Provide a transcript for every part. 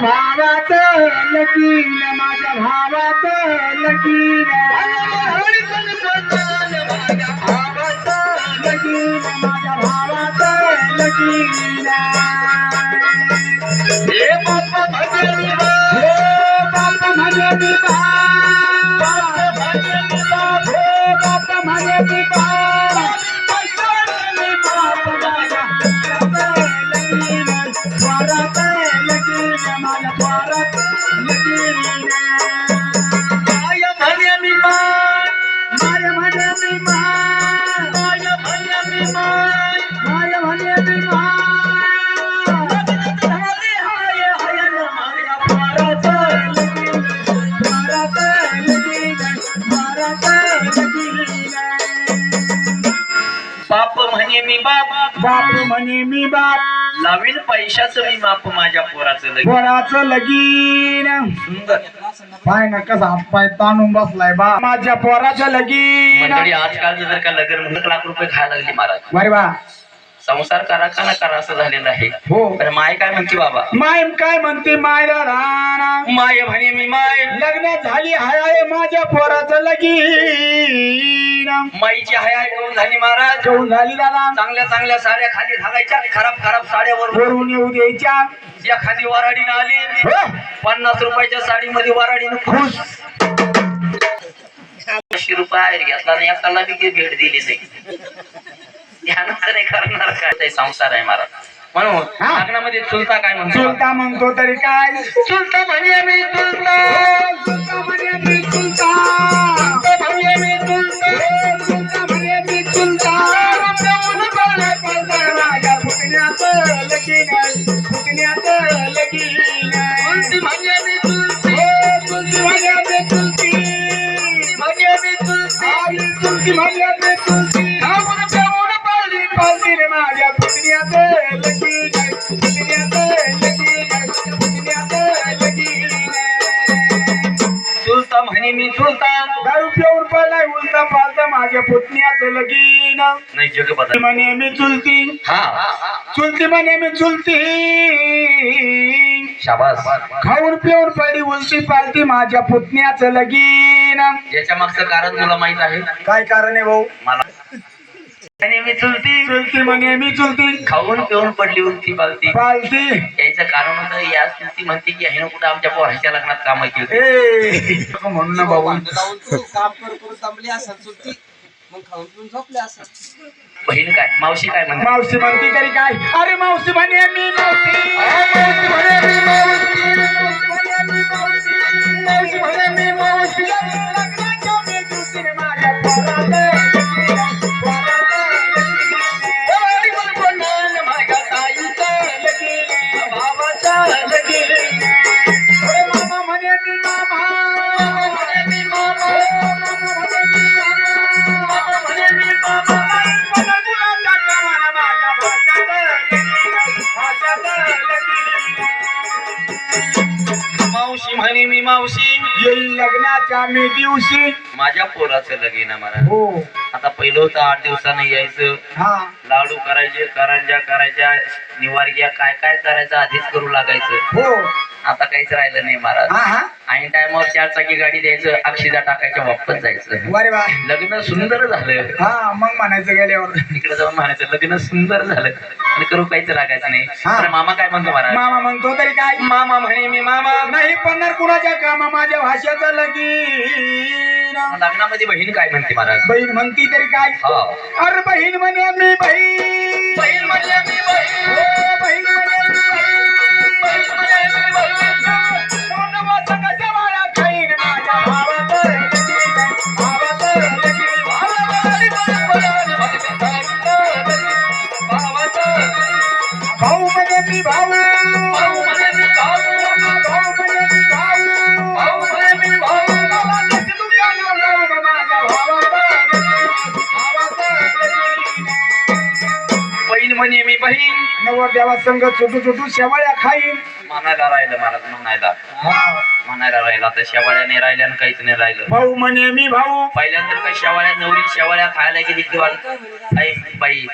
माझ्या भावात लगीन माझ्या भावात लगीन माझ्या भावात हे हे बाप बाप बाप बाप बाप मी बाप. बाप म्हणे मी बाप. लावीन पैशाचं मी बाप माझ्या पोराचं लगीन. पोराचं लगीन. सुंदर. पाय ना कसा हात पाय ताणून बसलाय बा. माझ्या पोराचं लगीन. मंडळी आजकाल जर का लग्न म्हणून लाख रुपये खायला लागली महाराज. बरे बा. संसार करा का ना करा असं झालेलं आहे. हो. तर माय काय म्हणते बाबा? माय काय म्हणते मायला राणा? माय म्हणे मी माय. लग्न झाली हाय माझ्या पोराचं लगीन. माईची हया येऊन झाली महाराज. घेऊन झाली दादा. चांगल्या चांगल्या साड्या खाली घालायच्या खराब खराब साड्यावर वरून येऊ द्यायच्या. या खाली वराडीनं आली. हो, पन्नास रुपयाच्या साडीमध्ये वराडीनं खुश. पाचशे रुपये घेतला नाही एकाला बी भेट दिली नाही. हे करणार काय? ते संसार आहे मला म्हणून हा. लग्नामध्ये चुलता काय म्हणतो? चुलता म्हणतो तरी काय? चुलता म्हणे मी चुलता. चुलता म्हणे मी चुलता. चुलता म्हणे मी चुलता. चुलता म्हणे मी चुलता. माझ्या फुटण्याचं लगीन फुटण्याचं लगीन चुलती म्हणजे मी चुलती. हे चुलती म्हणे मी चुलती. म्हणजे मी चुलती. आई चुलती म्हणे माझ्या फुटण्याचं लगीन फुटण्याचं लगीन फुटण्याचं लगीन चुलता म्हणे मी चुलता दारू पिऊन पडलाय उलटा पालता माझ्या पुतण्याचं लगीन. नाही जग बदल. म्हणे मी चुलती. हा. चुलती म्हणे मी चुलती. शाबास. खाऊन पिऊन पडली उलटी पालती माझ्या पुतण्याचं लगीन. याच्या मागचं कारण तुला माहीत आहे? काय कारण आहे भाऊ? मला चुलती. चुलती म्हणे मी चुलती. खाऊन पिऊन पडली उलटी पालती. पालती. याचं कारण होतं या चुलती म्हणते की ह्यानं कुठं आमच्या पोराच्या लग्नात काम केली म्हणून ना तू काम करून असेल चुलती. मग खाऊन पिऊन झोपले असेल. बहीण काय? मावशी काय म्हणते? मावशी म्हणती तरी काय? अरे मावशी म्हणे मी मावशी. मावशी म्हणे मी मावशी. येईल लग्नाच्या मी दिवशी. माझ्या पोराचं लगीन आहे मला हो. आता पहिलं होतं आठ दिवसानं यायचं. हा. लाडू करायचे करंजा करायच्या निवारग्या काय काय करायचं आधीच करू लागायचं. हो. आता काहीच राहिलं नाही महाराज. हा हा. ऐन टायमावर चार चाकी गाडी द्यायचं अक्षिदा टाकायच्या वापस जायचं. वा रे वा. लग्न सुंदर झालं. हा मग म्हणायचं गेल्यावर. तिकडे जाऊन म्हणायचं लग्न सुंदर झालं. आणि करू काहीच लागायचं नाही. हा. तर मामा काय म्हणतो महाराज? मामा म्हणतो तरी काय? मामा म्हणे मी मामा. नाही पडणार कुणाच्या कामा माझ्या भाषेचं लगीन. लग्नामध्ये बहीण काय म्हणते महाराज? बहीण म्हणती तरी काय? हा. अरे बहीण म्हणे मी बहीण. बहीण म्हणजे मी बहीण. हो, बहीण म्हणे. म्हणे मी बहीण नवरदेवा संघ छोटू छोटू शेवाळ्या खाईन. म्हणायला राहिलं महाराज म्हणायला. म्हणायला राहिलं आता शेवाळ्या नाही राहिल्या आणि काहीच नाही राहिलं. भाऊ म्हणे मी भाऊ. पहिल्यांदा का शेवाळ्या नवरी शेवाळ्या खायला गेली किंवा बाई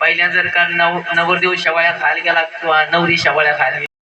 पहिल्या जर का नव नवरदेव शेवाळ्या खायला गेला किंवा नवरी शेवाळ्या खायला गेली